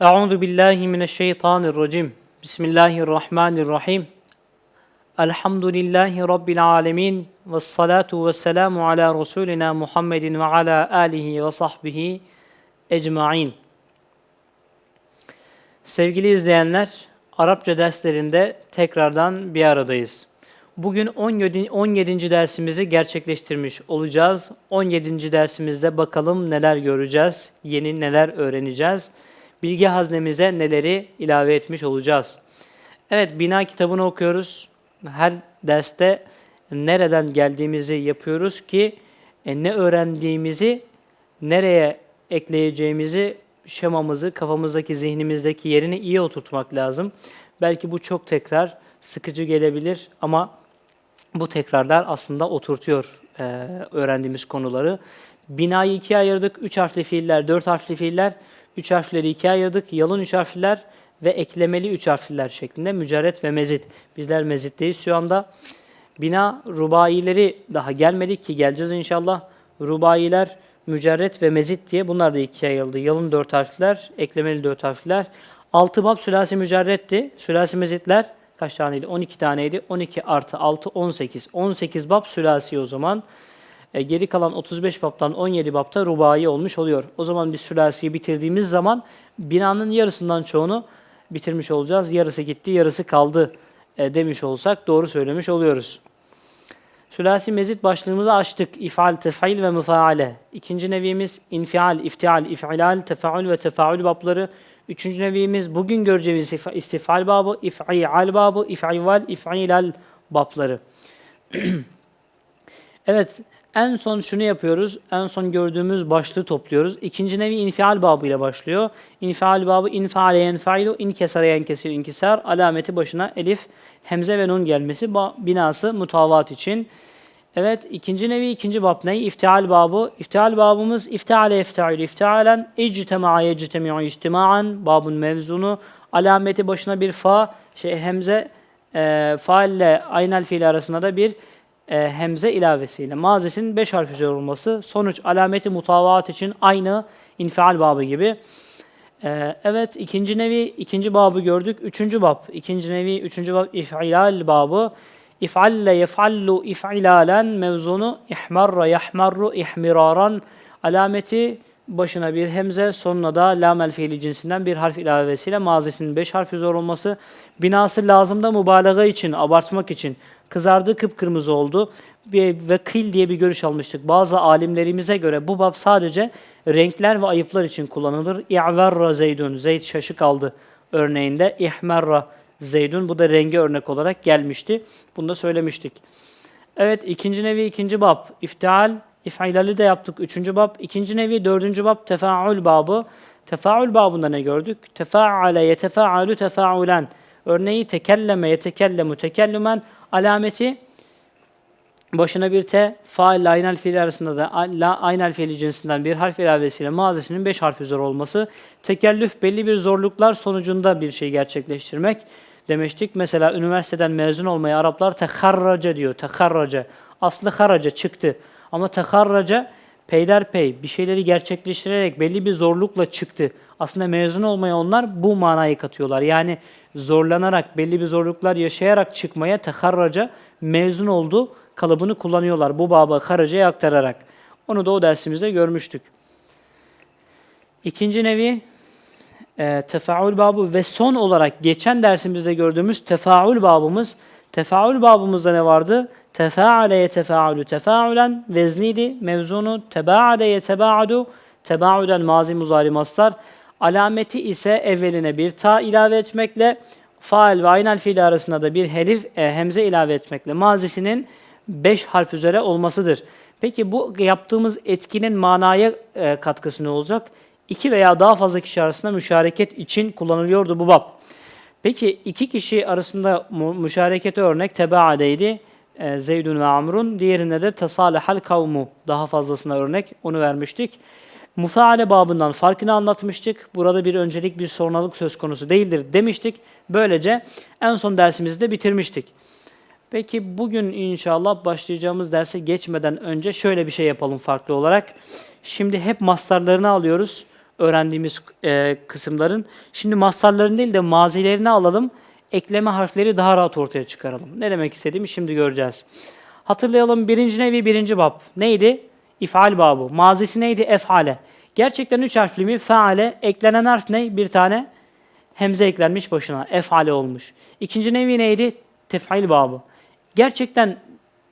Euzu billahi mineşşeytanirracim. Bismillahirrahmanirrahim. Elhamdülillahi rabbil alamin ve salatu vesselamu ala rasulina Muhammedin ve ala alihi ve sahbihi ecmaîn. Sevgili izleyenler, Arapça derslerinde tekrardan bir aradayız. Bugün 17. 17. dersimizi gerçekleştirmiş olacağız. 17. dersimizde bakalım neler göreceğiz, yeni neler öğreneceğiz. Bilgi haznemize neleri ilave etmiş olacağız. Evet, bina kitabını okuyoruz. Her derste nereden geldiğimizi yapıyoruz ki e, ne öğrendiğimizi nereye ekleyeceğimizi şemamızı kafamızdaki zihnimizdeki yerini iyi oturtmak lazım. Belki bu çok tekrar sıkıcı gelebilir ama bu tekrarlar aslında oturtuyor e, öğrendiğimiz konuları. Binayı ikiye ayırdık. Üç harfli fiiller, dört harfli fiiller. Üç harfleri ikiye ayırdık. Yalın üç harfliler ve eklemeli üç harfliler şeklinde mücerret ve mezit. Bizler mezitteyiz şu anda. Bina rubaileri daha gelmedik ki geleceğiz inşallah. Rubailer, mücerret ve mezit diye bunlar da ikiye ayrıldı. Yalın dört harfler, eklemeli dört harfler. Altı bab sülasi mücerretti. Sülasi mezitler kaç taneydi? 12 taneydi. 12 artı 6, 18. 18 bab sülasi o zaman. E, geri kalan 35 babtan 17 babta rubai olmuş oluyor. O zaman biz sülasiyi bitirdiğimiz zaman binanın yarısından çoğunu bitirmiş olacağız. Yarısı gitti, yarısı kaldı e, demiş olsak doğru söylemiş oluyoruz. Sülasi mezit başlığımızı açtık. İfal, tef'il ve müfaale. İkinci nevimiz infial, iftial, if'ilal, tefaül ve tefaül babları. Üçüncü nevimiz bugün göreceğimiz istifal babı, if'ial babı, if'ival, if'ilal babları. evet, en son şunu yapıyoruz. En son gördüğümüz başlığı topluyoruz. İkinci nevi infial babı ile başlıyor. İnfial babı infaale yenfailu, inkesare yenkesir inkisar. Alameti başına elif, hemze ve nun gelmesi binası mutavat için. Evet ikinci nevi ikinci bab ne? İftial babı. İftial babımız iftiale iftial iftialen ictema'a yectemi'u ictima'an babun mevzunu. Alameti başına bir fa şey hemze e, faal ile aynel fiil arasında da bir e, hemze ilavesiyle mazisinin beş harf üzeri olması sonuç alameti mutavaat için aynı infial babı gibi. E, evet ikinci nevi ikinci babı gördük. Üçüncü bab ikinci nevi üçüncü bab if'ilal babı. İf'alle yef'allu if'ilalen mevzunu ihmarra yahmarru ihmiraran alameti başına bir hemze sonuna da lamel fiili cinsinden bir harf ilavesiyle mazisinin beş harf üzeri olması binası lazımda mübalağa için abartmak için kızardı kıpkırmızı oldu ve kıl diye bir görüş almıştık. Bazı alimlerimize göre bu bab sadece renkler ve ayıplar için kullanılır. İ'verra zeydun, zeyd şaşı kaldı örneğinde. İhmerra zeydun, bu da rengi örnek olarak gelmişti. Bunu da söylemiştik. Evet, ikinci nevi ikinci bab, iftial, if'ilali de yaptık. Üçüncü bab, ikinci nevi dördüncü bab, tefaül babı. Tefaül babında ne gördük? Tefaale yetefaalu tefaulen. Örneği tekelleme yetekellemu tekellümen alameti başına bir te, fail aynel fiili arasında da la aynel fiili cinsinden bir harf ilavesiyle mazisinin beş harf üzeri olması, tekellüf belli bir zorluklar sonucunda bir şey gerçekleştirmek demiştik. Mesela üniversiteden mezun olmayı Araplar teharraca diyor, teharraca. Aslı haraca çıktı. Ama teharraca peyderpey bir şeyleri gerçekleştirerek belli bir zorlukla çıktı. Aslında mezun olmaya onlar bu manayı katıyorlar. Yani zorlanarak, belli bir zorluklar yaşayarak çıkmaya teharraca mezun oldu kalıbını kullanıyorlar bu baba haracaya aktararak. Onu da o dersimizde görmüştük. İkinci nevi e, tefaül babı ve son olarak geçen dersimizde gördüğümüz tefaül babımız. Tefaül babımızda ne vardı? Tefaale yetefaalü tefaülen vezniydi. Mevzunu tebaade yetebaadu tebaüden mazi muzari mastar. Alameti ise evveline bir ta ilave etmekle faal ve aynel fiil arasında da bir helif e, hemze ilave etmekle mazisinin beş harf üzere olmasıdır. Peki bu yaptığımız etkinin manaya e, katkısı ne olacak? İki veya daha fazla kişi arasında müşareket için kullanılıyordu bu bab. Peki iki kişi arasında müşarekete örnek tebaadeydi. E, Zeydun ve Amrun. Diğerinde de tesalihal kavmu daha fazlasına örnek onu vermiştik. Mufaale babından farkını anlatmıştık. Burada bir öncelik bir sorumluluk söz konusu değildir demiştik. Böylece en son dersimizi de bitirmiştik. Peki bugün inşallah başlayacağımız derse geçmeden önce şöyle bir şey yapalım farklı olarak. Şimdi hep mastarlarını alıyoruz. öğrendiğimiz e, kısımların. Şimdi mastarların değil de mazilerini alalım. Ekleme harfleri daha rahat ortaya çıkaralım. Ne demek istediğimi şimdi göreceğiz. Hatırlayalım birinci nevi birinci bab. Neydi? İfal babı. Mazisi neydi? Efale. Gerçekten üç harfli mi? Feale. Eklenen harf ne? Bir tane hemze eklenmiş başına. Efale olmuş. İkinci nevi neydi? Tef'il babı. Gerçekten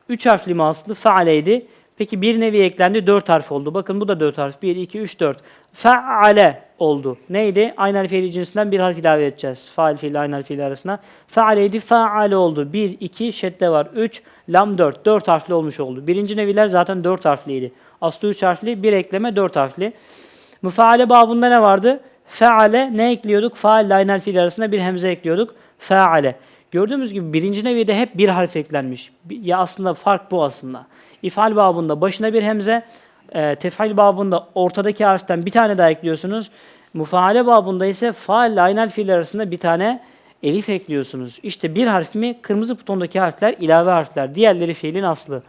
üç harfli mi aslı? Fealeydi. Peki bir nevi eklendi, dört harf oldu. Bakın bu da dört harf. Bir, iki, üç, dört. Feale oldu. Neydi? Aynı fiili cinsinden bir harf ilave edeceğiz. Faal fiili aynı fiili arasına. Fealeydi, feale oldu. Bir, iki, şedde var. Üç, lam dört. Dört harfli olmuş oldu. Birinci neviler zaten dört harfliydi. Aslı üç harfli, bir ekleme dört harfli. Müfaale babında ne vardı? Feale ne ekliyorduk? Faal ile aynı harf fiil arasında bir hemze ekliyorduk. Feale. Gördüğümüz gibi birinci nevide hep bir harf eklenmiş. Ya aslında fark bu aslında. İfal babında başına bir hemze, e, tef'il babında ortadaki harften bir tane daha ekliyorsunuz. Mufaale babında ise faal ile harf fiil arasında bir tane elif ekliyorsunuz. İşte bir harf mi? Kırmızı butondaki harfler ilave harfler. Diğerleri fiilin aslı.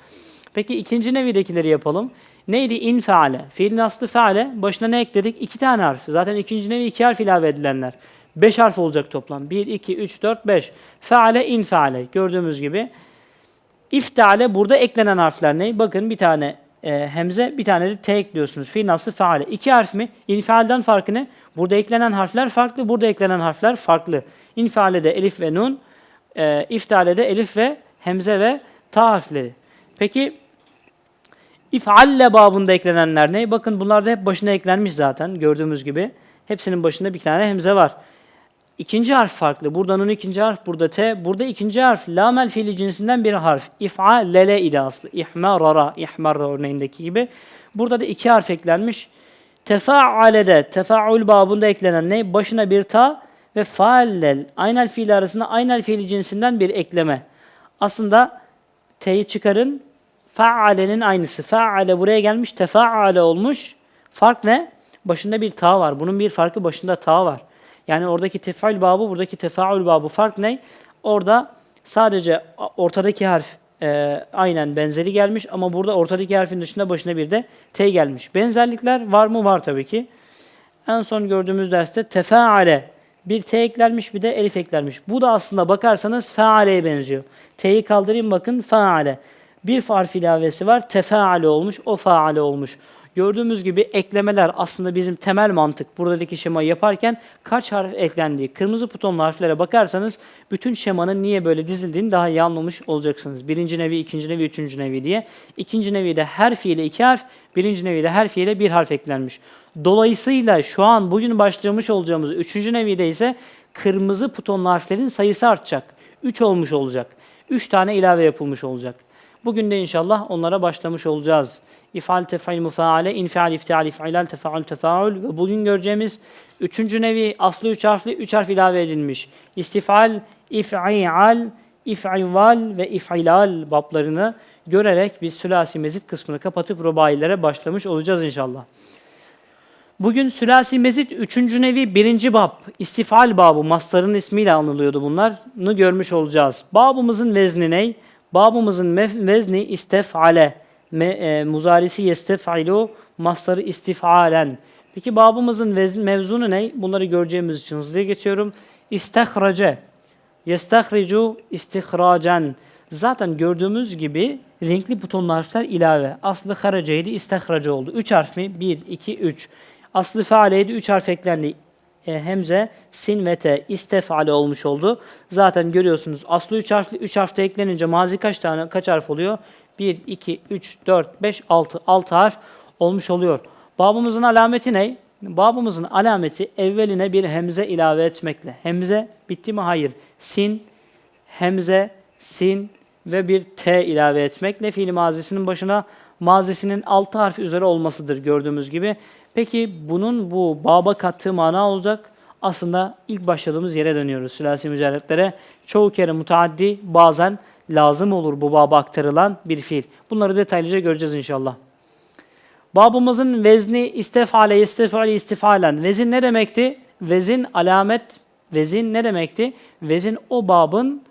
Peki ikinci nevidekileri yapalım. Neydi? İn feale. Fiilin aslı feale. Başına ne ekledik? İki tane harf. Zaten ikinci nevi iki harf ilave edilenler. Beş harf olacak toplam. Bir, iki, üç, dört, beş. Feale, in feale. Gördüğümüz gibi. İftale burada eklenen harfler ne? Bakın bir tane e, hemze, bir tane de t ekliyorsunuz. Fiilin aslı feale. İki harf mi? İnfialden farkı ne? Burada eklenen harfler farklı, burada eklenen harfler farklı. İnfialede elif ve nun, e, iftalede elif ve hemze ve ta harfleri. Peki İf'alle babında eklenenler ne? Bakın bunlar da hep başına eklenmiş zaten gördüğümüz gibi. Hepsinin başında bir tane hemze var. İkinci harf farklı. Burada nun ikinci harf, burada t. Burada ikinci harf lamel fiili cinsinden bir harf. İf'alele idi aslı. İhmarara, ihmarra örneğindeki gibi. Burada da iki harf eklenmiş. Tefa'alede, tefaül babında eklenen ne? Başına bir ta ve faallel. Aynel fiili arasında aynel fiili cinsinden bir ekleme. Aslında t'yi çıkarın. Faalenin aynısı. Faale buraya gelmiş, tefaale olmuş. Fark ne? Başında bir ta var. Bunun bir farkı başında ta var. Yani oradaki tefaül babı, buradaki tefaül babı fark ne? Orada sadece ortadaki harf e, aynen benzeri gelmiş ama burada ortadaki harfin dışında başına bir de t gelmiş. Benzerlikler var mı? Var tabii ki. En son gördüğümüz derste tefaale bir t eklenmiş bir de elif eklenmiş. Bu da aslında bakarsanız fealeye benziyor. T'yi kaldırayım bakın faale. Bir harf ilavesi var. Tefaale olmuş, o faale olmuş. Gördüğümüz gibi eklemeler aslında bizim temel mantık buradaki şemayı yaparken kaç harf eklendiği. Kırmızı butonlu harflere bakarsanız bütün şemanın niye böyle dizildiğini daha iyi anlamış olacaksınız. Birinci nevi, ikinci nevi, üçüncü nevi diye. İkinci nevide her fiile iki harf, birinci nevide her fiile bir harf eklenmiş. Dolayısıyla şu an bugün başlamış olacağımız üçüncü nevide ise kırmızı butonlu harflerin sayısı artacak. Üç olmuş olacak. Üç tane ilave yapılmış olacak. Bugün de inşallah onlara başlamış olacağız. İfal, tefail, mufaale, infial, iftial, ifilal, tefaül, tefaül ve bugün göreceğimiz üçüncü nevi aslı üç harfli, üç harf ilave edilmiş. İstifal, if'ial, if'ival ve if'ilal bablarını görerek biz sülasi mezit kısmını kapatıp rubailere başlamış olacağız inşallah. Bugün sülasi mezit 3. nevi 1. bab, istifal babı, mastarın ismiyle anılıyordu bunlarını görmüş olacağız. Babımızın vezni ne? Babımızın vezni istefale, me, e, muzarisi yestefilu, mastarı istifalen. Peki babımızın vez, mevzunu ne? Bunları göreceğimiz için hızlıya geçiyorum. İstehrace, yestehricu istihracen. Zaten gördüğümüz gibi renkli butonlu harfler ilave. Aslı haraceydi, istehrace oldu. 3 harf mi? 1, 2, 3. Aslı fealeydi, 3 harf eklendi. E, hemze, sin ve te istefale olmuş oldu. Zaten görüyorsunuz aslı 3 harfli 3 harfte eklenince mazi kaç tane kaç harf oluyor? 1 2 3 4 5 6 6 harf olmuş oluyor. Babımızın alameti ne? Babımızın alameti evveline bir hemze ilave etmekle. Hemze bitti mi? Hayır. Sin, hemze, sin ve bir t ilave etmekle fiil mazisinin başına mazisinin altı harfi üzeri olmasıdır gördüğümüz gibi. Peki bunun bu baba kattığı mana olacak. Aslında ilk başladığımız yere dönüyoruz sülasi mücerretlere. Çoğu kere mutaaddi bazen lazım olur bu baba aktarılan bir fiil. Bunları detaylıca göreceğiz inşallah. Babımızın vezni istefale, istifale, istifalen. Vezin ne demekti? Vezin alamet, vezin ne demekti? Vezin o babın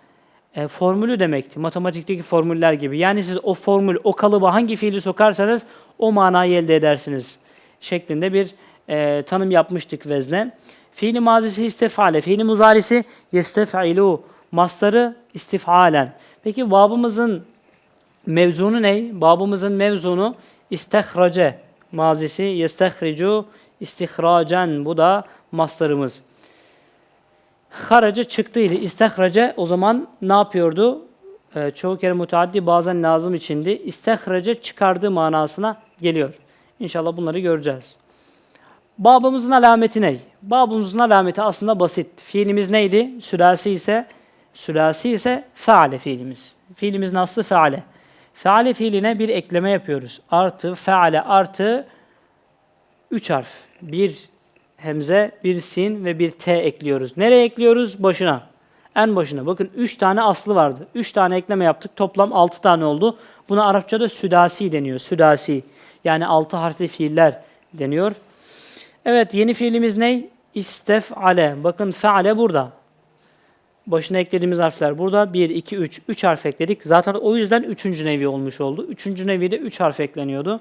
e, formülü demekti. Matematikteki formüller gibi. Yani siz o formül, o kalıba hangi fiili sokarsanız o manayı elde edersiniz. Şeklinde bir e, tanım yapmıştık vezne. Fiili mazisi istefale, fiili muzarisi yestef'ilu, mastarı istifalen. Peki babımızın mevzunu ne? Babımızın mevzunu istehrace, mazisi yestehricu, istihracen. Bu da mastarımız. Haraca çıktıydı. İstehrace o zaman ne yapıyordu? Ee, çoğu kere müteaddi bazen lazım içindi. İstehrace çıkardığı manasına geliyor. İnşallah bunları göreceğiz. Babımızın alameti ne? Babımızın alameti aslında basit. Fiilimiz neydi? Sülasi ise sülasi ise feale fiilimiz. Fiilimizin aslı feale. Feale fiiline bir ekleme yapıyoruz. Artı feale artı üç harf. Bir hemze, bir sin ve bir t ekliyoruz. Nereye ekliyoruz? Başına. En başına. Bakın üç tane aslı vardı. Üç tane ekleme yaptık. Toplam altı tane oldu. Buna Arapçada südasi deniyor. Südasi. Yani altı harfli fiiller deniyor. Evet yeni fiilimiz ne? İstef'ale. Bakın fe'ale burada. Başına eklediğimiz harfler burada. 1, 2, 3. 3 harf ekledik. Zaten o yüzden üçüncü nevi olmuş oldu. Üçüncü nevide 3 harf ekleniyordu.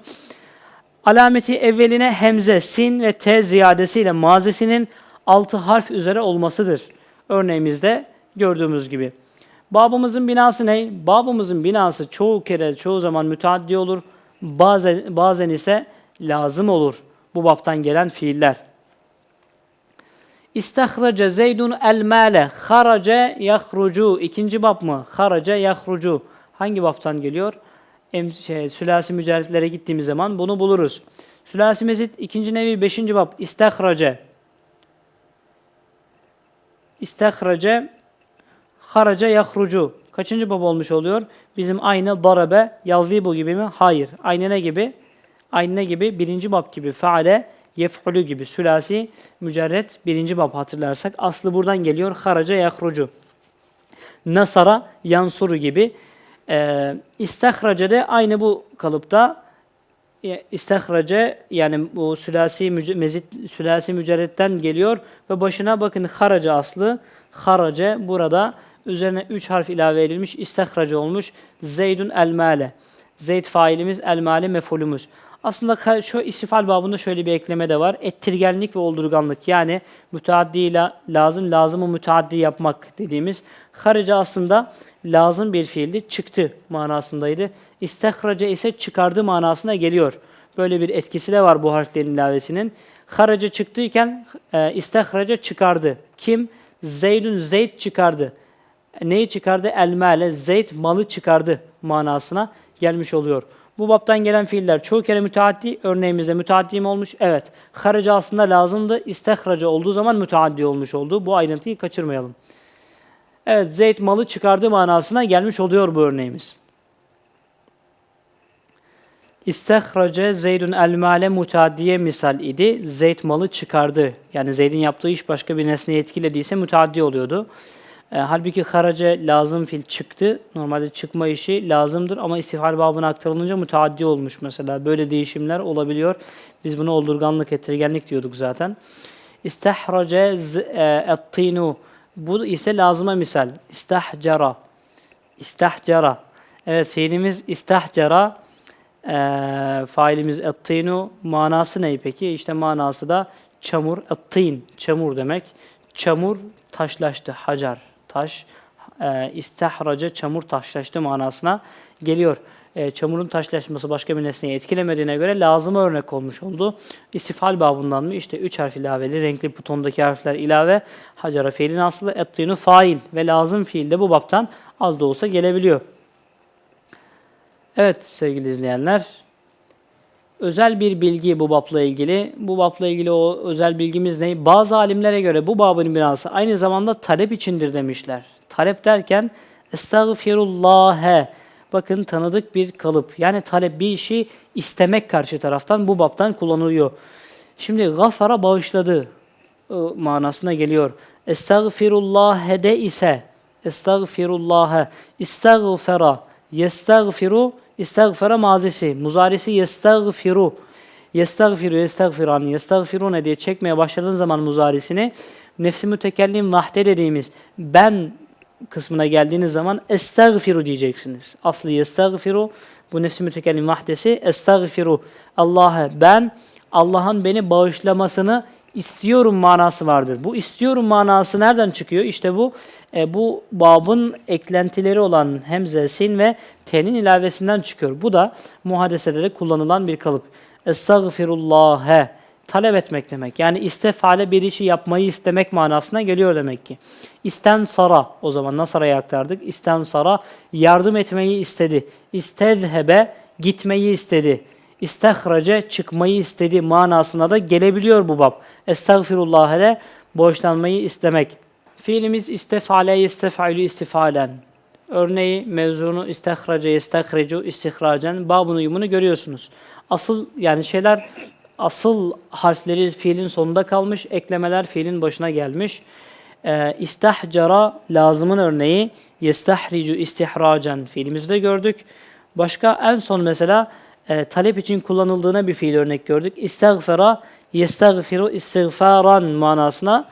Alameti evveline hemze, sin ve t ziyadesiyle mazisinin altı harf üzere olmasıdır. Örneğimizde gördüğümüz gibi. Babımızın binası ne? Babımızın binası çoğu kere, çoğu zaman müteaddi olur. Bazen, bazen ise lazım olur bu baptan gelen fiiller. İstahrace Zeydun el male harace yahrucu. İkinci bab mı? Harace yahrucu. Hangi baptan geliyor? Em, şey, sülasi mücerritlere gittiğimiz zaman bunu buluruz. Sülasi mezit ikinci nevi beşinci bab. İstahrace. İstahrace harace yahrucu. Kaçıncı bab olmuş oluyor? Bizim aynı darabe yalvibu gibi mi? Hayır. Aynı ne gibi? Aynı ne gibi? Birinci bab gibi. Faale yef'ulü gibi. Sülasi mücerret birinci bab hatırlarsak. Aslı buradan geliyor. Haraca yahrucu. Nasara yansuru gibi. Ee, istahrace de aynı bu kalıpta istahrace yani bu sülasi mezit sülasi mücerretten geliyor ve başına bakın haraca aslı harace burada üzerine 3 harf ilave edilmiş istahrace olmuş Zeydun el male Zeyd failimiz el mefulümüz aslında şu istifal babında şöyle bir ekleme de var. Ettirgenlik ve oldurganlık yani müteaddi ile lazım, lazımı müteaddi yapmak dediğimiz. Harice aslında lazım bir fiildi. Çıktı manasındaydı. İstehrace ise çıkardı manasına geliyor. Böyle bir etkisi de var bu harflerin ilavesinin. Haraca çıktıyken e, istehrace çıkardı. Kim? Zeydun Zeyd çıkardı. Neyi çıkardı? Elmale Zeyd malı çıkardı manasına gelmiş oluyor. Bu baptan gelen fiiller çoğu kere müteaddi. Örneğimizde müteaddi mi olmuş? Evet. Haraca aslında lazımdı. İstehraca olduğu zaman müteaddi olmuş oldu. Bu ayrıntıyı kaçırmayalım. Evet, Zeyd malı çıkardığı manasına gelmiş oluyor bu örneğimiz. İstehrace Zeydun el male misal idi. Zeyd malı çıkardı. Yani Zeyd'in yaptığı iş başka bir nesneyi etkilediyse müteaddi oluyordu. E, halbuki harace lazım fil çıktı. Normalde çıkma işi lazımdır ama istifal babına aktarılınca müteaddi olmuş mesela. Böyle değişimler olabiliyor. Biz buna oldurganlık, ettirgenlik diyorduk zaten. İstehrace e, ettinu. Bu ise lazıma misal. İstahcara. İstahcara. Evet fiilimiz istahcara. E, failimiz ettinu. Manası ne peki? İşte manası da çamur. Ettin. Çamur demek. Çamur taşlaştı. Hacar taş, e, istihraca çamur taşlaştı manasına geliyor. E, çamurun taşlaşması başka bir nesneyi etkilemediğine göre lazıma örnek olmuş oldu. İstifal babından mı? İşte üç harf ilaveli, renkli butondaki harfler ilave, hacara fiilin aslı, ettinu fail ve lazım fiil de bu babtan az da olsa gelebiliyor. Evet sevgili izleyenler, özel bir bilgi bu babla ilgili. Bu babla ilgili o özel bilgimiz ne? Bazı alimlere göre bu babın binası aynı zamanda talep içindir demişler. Talep derken estağfirullah'e bakın tanıdık bir kalıp. Yani talep bir işi istemek karşı taraftan bu babtan kullanılıyor. Şimdi gafara bağışladı manasına geliyor. Estağfirullah'e de ise estağfirullah'e istağfera yestağfiru İstagfara mazisi, muzarisi yestagfiru. Yestagfiru, yestagfiran, yestagfirune diye çekmeye başladığın zaman muzarisini nefsi mütekellim vahde dediğimiz ben kısmına geldiğiniz zaman estagfiru diyeceksiniz. Aslı yestagfiru bu nefsi mütekellim vahdesi estagfiru. Allah'a ben Allah'ın beni bağışlamasını istiyorum manası vardır. Bu istiyorum manası nereden çıkıyor? İşte bu e, bu babın eklentileri olan hemze, sin ve t'nin ilavesinden çıkıyor. Bu da muhadeselerde kullanılan bir kalıp. Estağfirullah'e talep etmek demek. Yani istefale bir işi yapmayı istemek manasına geliyor demek ki. İstensara o zaman Nasara'ya aktardık. İstensara yardım etmeyi istedi. İstezhebe gitmeyi istedi. İstehrace çıkmayı istedi manasına da gelebiliyor bu bab. Estağfirullah'e de borçlanmayı istemek. Fiilimiz istefale yestef'alü istifalen. Örneği mevzunu istehrace yestehrecu istihracen babın uyumunu görüyorsunuz. Asıl yani şeyler asıl harfleri fiilin sonunda kalmış, eklemeler fiilin başına gelmiş. Ee, istahcara lazımın örneği yestahricu istihracen fiilimizde gördük. Başka en son mesela e, talep için kullanıldığına bir fiil örnek gördük. İstagfara yestagfiru istiğfaran manasına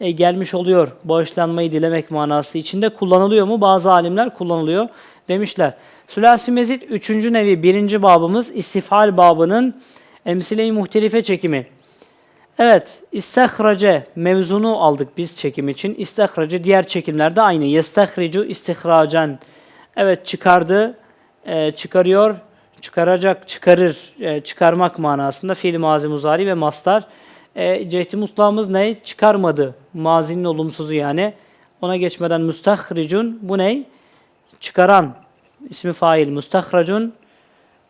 e, gelmiş oluyor. Bağışlanmayı dilemek manası içinde kullanılıyor mu? Bazı alimler kullanılıyor demişler. Sülasi mezit 3. nevi 1. babımız istifal babının emsile-i muhtelife çekimi. Evet, istihrace mevzunu aldık biz çekim için. İstihrace diğer çekimlerde aynı. Yestahricu istihracen. Evet çıkardı, e, çıkarıyor, çıkaracak, çıkarır, e, çıkarmak manasında fiil mazi muzari ve mastar. E, cehdi mutlağımız ne? Çıkarmadı. Mazinin olumsuzu yani. Ona geçmeden müstahricun bu ne? Çıkaran. ismi fail. Müstahracun,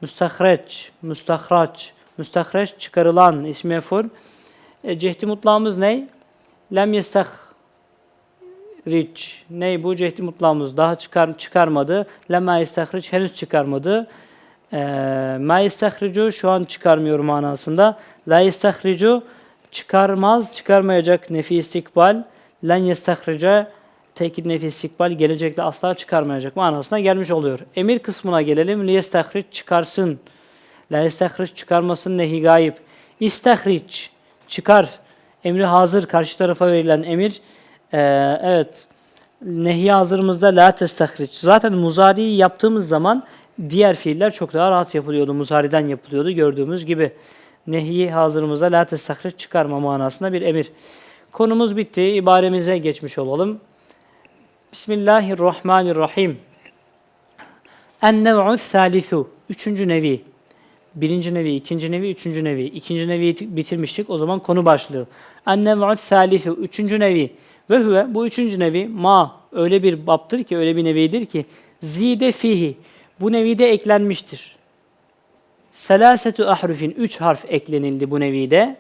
müstahreç, müstahraç, müstahreç çıkarılan ismi mef'ul. E, cehdi mutlağımız ne? Lem yestahriç. Ne bu cehdi mutlağımız? Daha çıkar, çıkarmadı. Lem yestahriç henüz çıkarmadı. E, ma yestahricu şu an çıkarmıyor manasında. La yestahricu çıkarmaz, çıkarmayacak nefi istikbal. Len yestahrice tekit nefi istikbal gelecekte asla çıkarmayacak manasına gelmiş oluyor. Emir kısmına gelelim. Li yestahriç çıkarsın. La yestahriç çıkarmasın nehi gayip. İstahriç çıkar. Emri hazır karşı tarafa verilen emir. Ee, evet. Nehi hazırımızda la testahriç. Zaten muzariyi yaptığımız zaman diğer fiiller çok daha rahat yapılıyordu. Muzariden yapılıyordu gördüğümüz gibi. Nehi hazırımızda la testahriç çıkarma manasında bir emir. Konumuz bitti. İbaremize geçmiş olalım. Bismillahirrahmanirrahim. En-nev'u thalithu. Üçüncü nevi. Birinci nevi, ikinci nevi, üçüncü nevi. İkinci neviyi bitirmiştik. O zaman konu başlığı. En-nev'u thalithu. Üçüncü nevi. Ve huve bu üçüncü nevi ma öyle bir baptır ki öyle bir nevidir ki zide fihi bu nevide eklenmiştir. Selasetu ahrufin üç harf eklenildi bu nevide.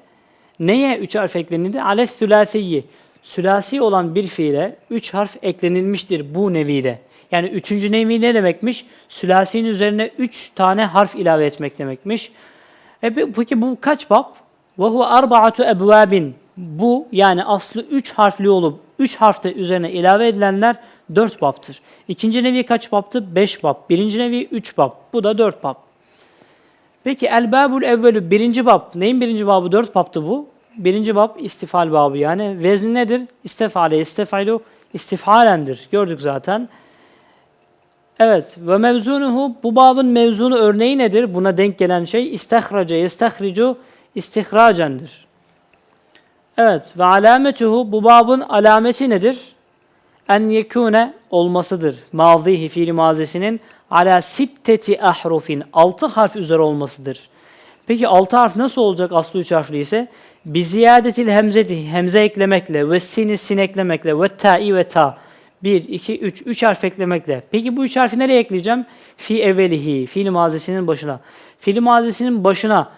Neye üç harf eklenildi? Alef sülasiyi. Sülasi olan bir fiile üç harf eklenilmiştir bu nevide. Yani üçüncü nevi ne demekmiş? Sülasinin üzerine üç tane harf ilave etmek demekmiş. E peki bu kaç bab? Hu arba'atu ebvabin. Bu yani aslı üç harfli olup üç harfte üzerine ilave edilenler dört babtır. İkinci nevi kaç babtı? Beş bab. Birinci nevi üç bab. Bu da dört bab. Peki el babul evvelü birinci bab. Neyin birinci babı? Dört babtı bu. Birinci bab istifal babı yani. Vezn nedir? İstefale, istefalu, istifalendir. Gördük zaten. Evet ve mevzunuhu bu babın mevzunu örneği nedir? Buna denk gelen şey istehrace, yestehricu, istihracendir. Evet ve alametuhu bu babın alameti nedir? En yekune olmasıdır. Mazihi fiili mazisinin ala sitteti ahrufin altı harf üzeri olmasıdır. Peki altı harf nasıl olacak aslı üç harfli ise? Bi ziyadetil hemzeti hemze eklemekle ve sini sin eklemekle ve ta'i ve ta 1, 2, 3. 3 harf eklemekle. Peki bu 3 harfi nereye ekleyeceğim? Fi evvelihi. Fiil mazisinin başına. Fiil mazisinin başına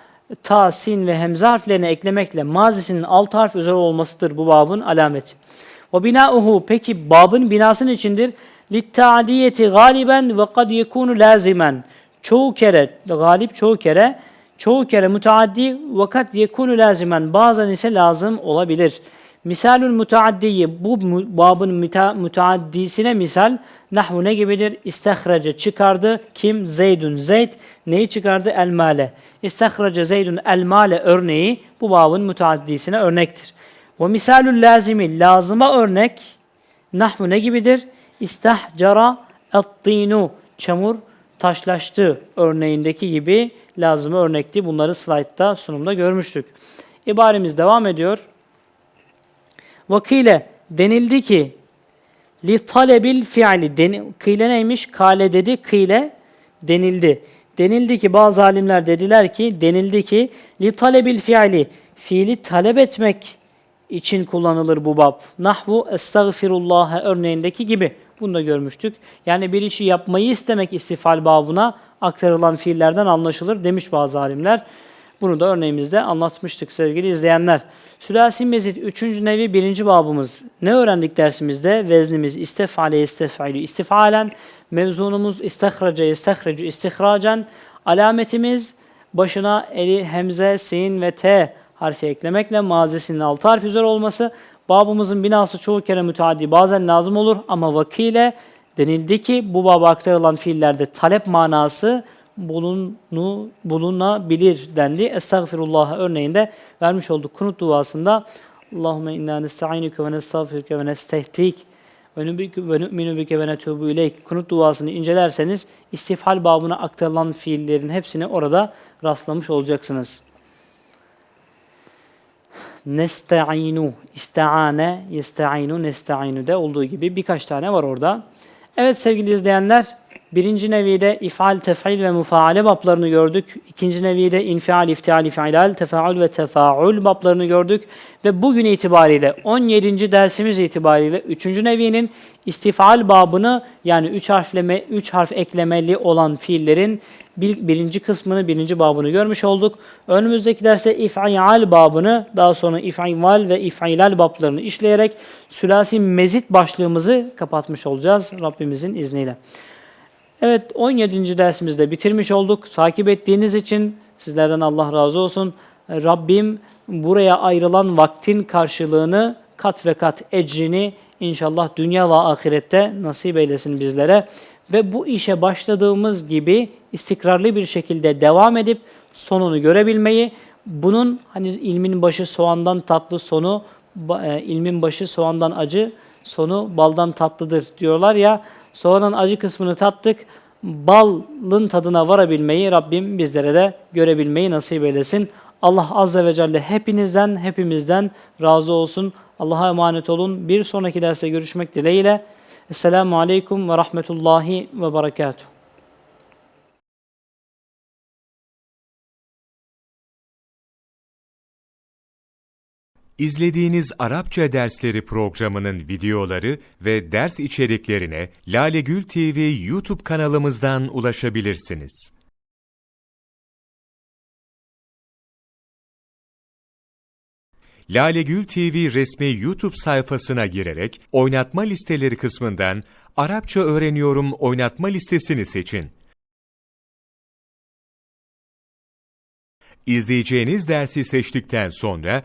ta, sin ve hemze harflerini eklemekle mazisinin 6 harf özel olmasıdır bu babın alameti. Ve binauhu peki babın binasının içindir. Litta'diyeti galiben ve kad yekunu lazimen. Çoğu kere, galip çoğu kere, çoğu kere müteaddi ve kad yekunu lazimen. Bazen ise lazım olabilir. Misalül müteaddiyi bu babın müteaddisine misal nahvu ne gibidir? İstehrace çıkardı. Kim? Zeydun. Zeyd neyi çıkardı? El male. İstehrace Zeydun el örneği bu babın müteaddisine örnektir. Ve misalül lazimi lazıma örnek nahvu ne gibidir? İstahcara et-tinu çamur taşlaştı örneğindeki gibi lazım örnekti. Bunları slaytta sunumda görmüştük. İbaremiz devam ediyor. Vakile denildi ki li talebil fiili Den- kıyle neymiş? Kale dedi, kıyle denildi. Denildi ki bazı alimler dediler ki denildi ki li talebil fiili fiili talep etmek için kullanılır bu bab. Nahvu estağfirullah örneğindeki gibi. Bunu da görmüştük. Yani bir işi yapmayı istemek istifal babına aktarılan fiillerden anlaşılır demiş bazı alimler. Bunu da örneğimizde anlatmıştık sevgili izleyenler. Sülasi mezit 3. nevi 1. babımız. Ne öğrendik dersimizde? Veznimiz istefale istefailu istifalen. Mevzunumuz istehraca istehrecu istihracen. Alametimiz başına eli, hemze, sin ve t harfi eklemekle mazisinin altı harf üzeri olması. Babımızın binası çoğu kere müteaddi bazen lazım olur ama vakile denildi ki bu baba aktarılan fiillerde talep manası bulunu, bulunabilir dendi. Estağfirullah örneğinde vermiş olduk kunut duasında. Allahümme inna nesta'inuke ve nestağfiruke ve nestehdik ve nu'minu bike ve netubu ileyk kunut duasını incelerseniz istifhal babına aktarılan fiillerin hepsini orada rastlamış olacaksınız. Nesta'inu, ista'ane, yesta'inu, nesta'inu de olduğu gibi birkaç tane var orada. Evet sevgili izleyenler, birinci nevide ifal, tef'il ve mufaale bablarını gördük. İkinci nevide infial, iftial, ifilal, tefaül ve tefaül bablarını gördük. Ve bugün itibariyle 17. dersimiz itibariyle 3. nevinin istifal babını yani 3 harfleme 3 harf eklemeli olan fiillerin bir, birinci kısmını, birinci babını görmüş olduk. Önümüzdeki derste if'al babını, daha sonra if'al ve if'ilal bablarını işleyerek sülasi mezit başlığımızı kapatmış olacağız Rabbimizin izniyle. Evet 17. dersimizde bitirmiş olduk. Takip ettiğiniz için sizlerden Allah razı olsun. Rabbim buraya ayrılan vaktin karşılığını kat ve kat ecrini inşallah dünya ve ahirette nasip eylesin bizlere. Ve bu işe başladığımız gibi istikrarlı bir şekilde devam edip sonunu görebilmeyi, bunun hani ilmin başı soğandan tatlı sonu, e, ilmin başı soğandan acı, sonu baldan tatlıdır diyorlar ya. Soğanın acı kısmını tattık, balın tadına varabilmeyi Rabbim bizlere de görebilmeyi nasip eylesin. Allah Azze ve Celle hepinizden, hepimizden razı olsun. Allah'a emanet olun. Bir sonraki derste görüşmek dileğiyle. Esselamu Aleyküm ve Rahmetullahi ve Berekatuhu. İzlediğiniz Arapça dersleri programının videoları ve ders içeriklerine Lale Gül TV YouTube kanalımızdan ulaşabilirsiniz. Lale Gül TV resmi YouTube sayfasına girerek oynatma listeleri kısmından Arapça öğreniyorum oynatma listesini seçin. İzleyeceğiniz dersi seçtikten sonra